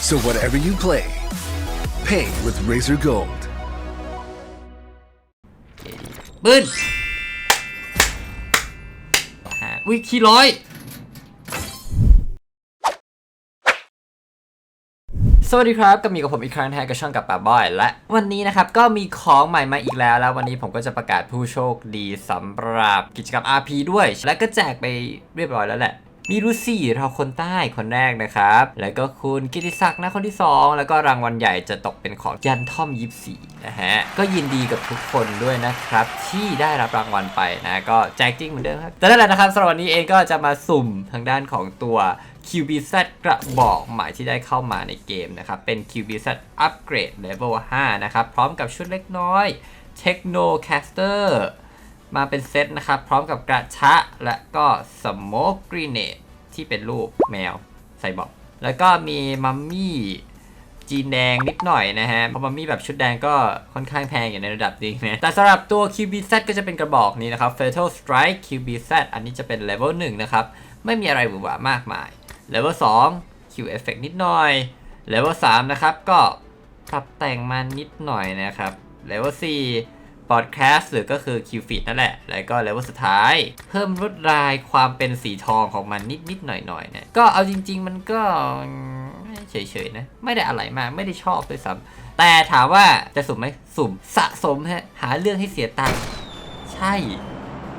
So whatever you play, pay with Razor Gold. ปืนหาวิคีร้อย สวัสดีครับก็มีกับผมอีกครั้งนะฮะกับช่องกับป่าบอย และวันนี้นะครับก็มีของใหม่มาอีกแล้ว แล้ววันนี้ผมก็จะประกาศผู้โชคดีสำหรับกิจกรรม RP ด้วย และก็แจกไปเรียบร้อยแล้วแหละ มีรุซี่เราคนใต้คนแรกนะครับ แล้วก็คุณกิติศักดิ์นะคนที่ 2 แล้วก็รางวัลใหญ่จะตกเป็นของยันท่อมยิปซีนะฮะ ก็ยินดีกับทุกคนด้วยนะครับ ที่ได้รับรางวัลไปนะ ก็แจกจริงเหมือนเดิมครับ แต่นั่นแหละนะครับสำหรับวันนี้เองก็จะมาสุ่มทางด้านของตัว QBZ กระบอกใหม่ที่ได้เข้ามาในเกมนะครับ เป็น QBZ Upgrade Level 5 นะครับ พร้อมกับชุดเล็กน้อย Techno Caster มาเป็นเซตนะครับ พร้อมกับกระชะและก็สโมกกรีเนตที่เป็นรูปแมวใส่บอกแล้วก็มีมัมมี่จีนแดงนิดหน่อยนะฮะ เพราะมัมมี่แบบชุดแดงก็ค่อนข้างแพงอยู่ในระดับหนึงนะ แต่สำหรับตัว QBZ ก็จะเป็นกระบอกนี้นะครับ Fatal Strike QBZ อันนี้จะเป็น Level 1 นะครับ ไม่มีอะไรหวือหวามากมาย Level 2 Q Effect นิดหน่อย Level 3 นะครับ ก็ปรับแต่งมานิดหน่อยนะครับ Level 4 Podcast หรือก็คือ Q Feed นั่นแหละ แล้วก็ Level สุดท้าย เพิ่มลวดลายความเป็นสีทองของมันนิดนิดๆหน่อยหน่อยๆนะก็เอาจริง ๆ มันก็เฉยๆนะ ไม่ได้อะไรมากไม่ได้ชอบด้วยซ้ำแต่ถามว่าจะสุ่มไหมสุ่มสะสมฮะหาเรื่องให้เสียตังค์ใช่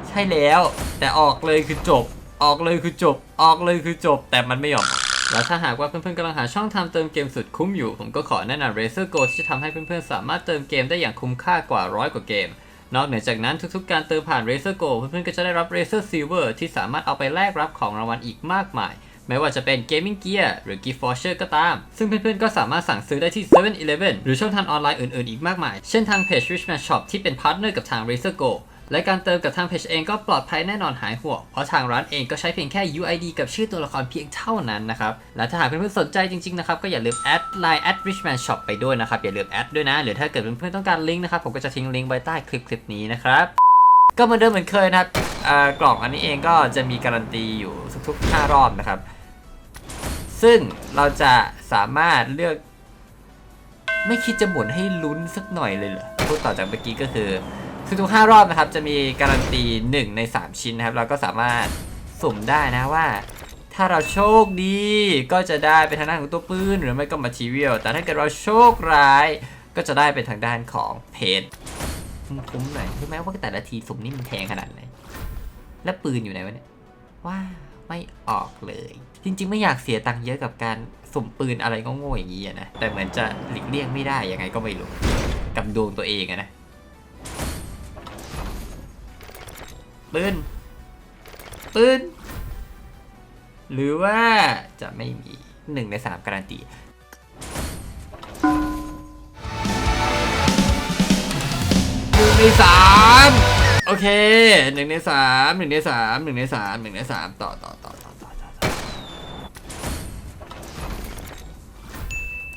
ใช่แล้ว แต่ออกเลยคือจบ ออกเลยคือจบ ออกเลยคือจบ แต่มันไม่ยอม แล้วถ้าหากว่าเพื่อนๆกำลังหาช่องทางเติมเกมสุดคุ้มอยู่ ผมก็ขอแนะนำ Razer Go ที่จะทำให้เพื่อนๆสามารถเติมเกมได้อย่างคุ้มค่ากว่าร้อยกว่าเกม นอกเหนือจากนั้นทุกๆ การเติมผ่าน Razer Go เพื่อนๆก็จะได้รับ Razer Silver ที่สามารถเอาไปแลกรับของรางวัลอีกมากมาย ไม่ว่าจะเป็น Gaming Gear หรือ Gift Voucher ก็ตาม ซึ่งเพื่อนๆก็สามารถสั่งซื้อได้ที่ 7-Eleven หรือช่องทางออนไลน์อื่นๆอีกมากมาย เช่นทางเพจ Richman Shop ที่เป็นพาร์ทเนอร์กับทาง Razer Go และการเติมกับทางเพจเองก็ปลอดภัยแน่นอนหายห่วง เพราะทางร้านเองก็ใช้เพียงแค่ UID กับชื่อตัวละครเพียงเท่านั้นนะครับ และถ้าหากเพื่อนๆสนใจจริงๆนะครับก็อย่าลืมแอดไลน์ at richman shop ไปด้วยนะครับ อย่าลืมแอดด้วยนะ หรือถ้าเกิดเพื่อนๆต้องการลิงก์นะครับผมก็จะทิ้งลิงก์ไว้ใต้คลิปคลิปนี้นะครับ ก็เหมือนเดิมเหมือนเคยนะครับกล่องอันนี้เองก็จะมีการันตีอยู่ทุกๆ5รอบนะครับ ซึ่งเราจะสามารถเลือก ไม่คิดจะหมุนให้ลุ้นสักหน่อยเลยเหรอพูดต่อจากเมื่อกี้ก็คือ ทุกๆ5รอบนะครับจะมีการันตี 1 ใน 3 ชิ้นนะครับ เราก็สามารถสุ่มได้นะว่า ถ้าเราโชคดีก็จะได้เป็นทางด้านของตัวปืนหรือไม่ก็มาทีเรียลแต่ถ้าเกิดเราโชคร้ายก็จะได้เป็นทางด้านของเพจคุ้มหน่อยใช่ไหมว่าแต่ละทีสุ่มนี่มันแพงขนาดไหนแล้วปืนอยู่ไหนวะเนี่ยว้าไม่ออกเลย จริง ๆ ไม่อยากเสียตังค์เยอะกับการสุ่มปืนอะไรก็โง่ๆอย่างนี้นะแต่เหมือนจะหลีกเลี่ยงไม่ได้ยังไงก็ไม่รู้กับดวงตัวเองนะ ปืนปืนหรือว่าจะไม่มีหนึ่งในสามการันตีหนึ่งในสามโอเคหนึ่งในสามหนึ่งในสามหนึ่งในสามหนึ่งในสามต่อต่อต่อต่อต่อต่อต่อ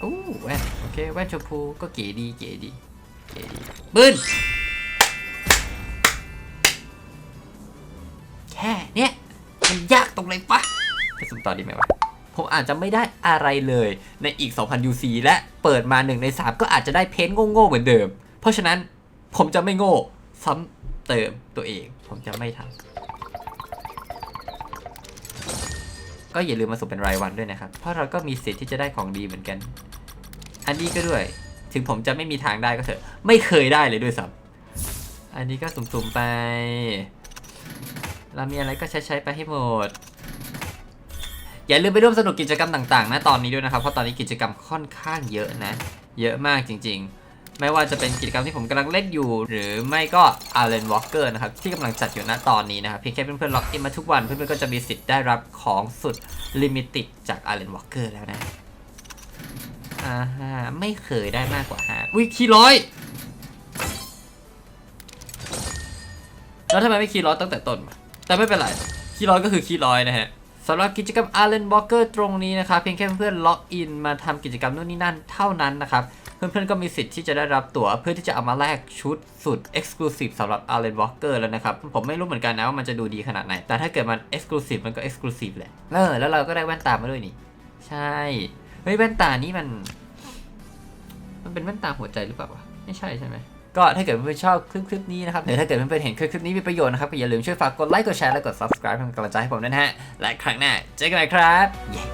โอ้แว่นโอเคแว่นชมพูก็เก๋ดีเก๋ดีเก๋ดีปืน รงไหนปะไปสุ่มต่อดีไหมวะผมอาจจะไม่ได้อะไรเลยในอีก 2,000 UC และเปิดมา 1 ใน 3 ก็อาจจะได้เพ้นท์โง่ๆเหมือนเดิม เพราะฉะนั้นผมจะไม่โง่ซ้ำเติมตัวเอง ผมจะไม่ทำก็อย่าลืมมาสุ่มเป็นรายวันด้วยนะครับ เพราะเราก็มีสิทธิ์ที่จะได้ของดีเหมือนกัน อันนี้ก็ด้วย ถึงผมจะไม่มีทางได้ก็เถอะ ไม่เคยได้เลยด้วยซ้ำอันนี้ก็สุ่มๆไป เรามีอะไรก็ใช้ใช้ๆไปให้หมด อย่าลืมไปร่วมสนุกกิจกรรมต่างๆนะตอนนี้ด้วยนะครับเพราะตอนนี้กิจกรรมค่อนข้างเยอะนะ เยอะมากจริง ๆ ไม่ว่าจะเป็นกิจกรรมที่ผมกำลังเล่นอยู่ หรือไม่ก็ Allen Walker นะครับที่กำลังจัดอยู่ณตอนนี้นะครับเพียงแค่เพื่อนๆล็อกอินมาทุกวันเพื่อนๆก็จะมีสิทธิ์ได้รับของสุดลิมิติดจาก Allen Walker แล้วนะอ่าฮะไม่เคยได้มากกว่าฮะวิคีร้อยแล้วทำไมไม่คีย์ร้อยตั้งแต่ต้น แต่ไม่เป็นไรคีย์ร้อยก็คือคีย์ร้อยนะฮะ สำหรับกิจกรรม Allen Walker ตรงนี้นะครับเพียงแค่เพื่อนล็อกอินมาทำกิจกรรมนู่นนี่นั่นเท่านั้นนะครับเพื่อนๆก็มีสิทธิ์ที่จะได้รับตั๋วเพื่อที่จะเอามาแลกชุดสุด Exclusive สำหรับ Allen Walker แล้วนะครับ ผมไม่รู้เหมือนกันนะว่ามันจะดูดีขนาดไหน แต่ถ้าเกิดมัน Exclusive มันก็ Exclusive แหละเออแล้วเราก็ได้แว่นตามาด้วยนี่ ใช่เฮ้ยแว่นตานี่มัน มันเป็นแว่นตาหัวใจหรือเปล่าวะไม่ใช่ใช่ไหม ก็ถ้าเกิดเพื่อนๆชอบคลิปคลิปนี้นะครับหรือถ้าเกิดเพื่อนๆเห็นคลิปคลิปนี้มีประโยชน์นะครับก็อย่าลืมช่วยฝากกดไลค์กดแชร์และกด subscribe เป็นกำลังใจให้ผมด้วยนะฮะและครั้งหน้าเจอกันใหม่ครับ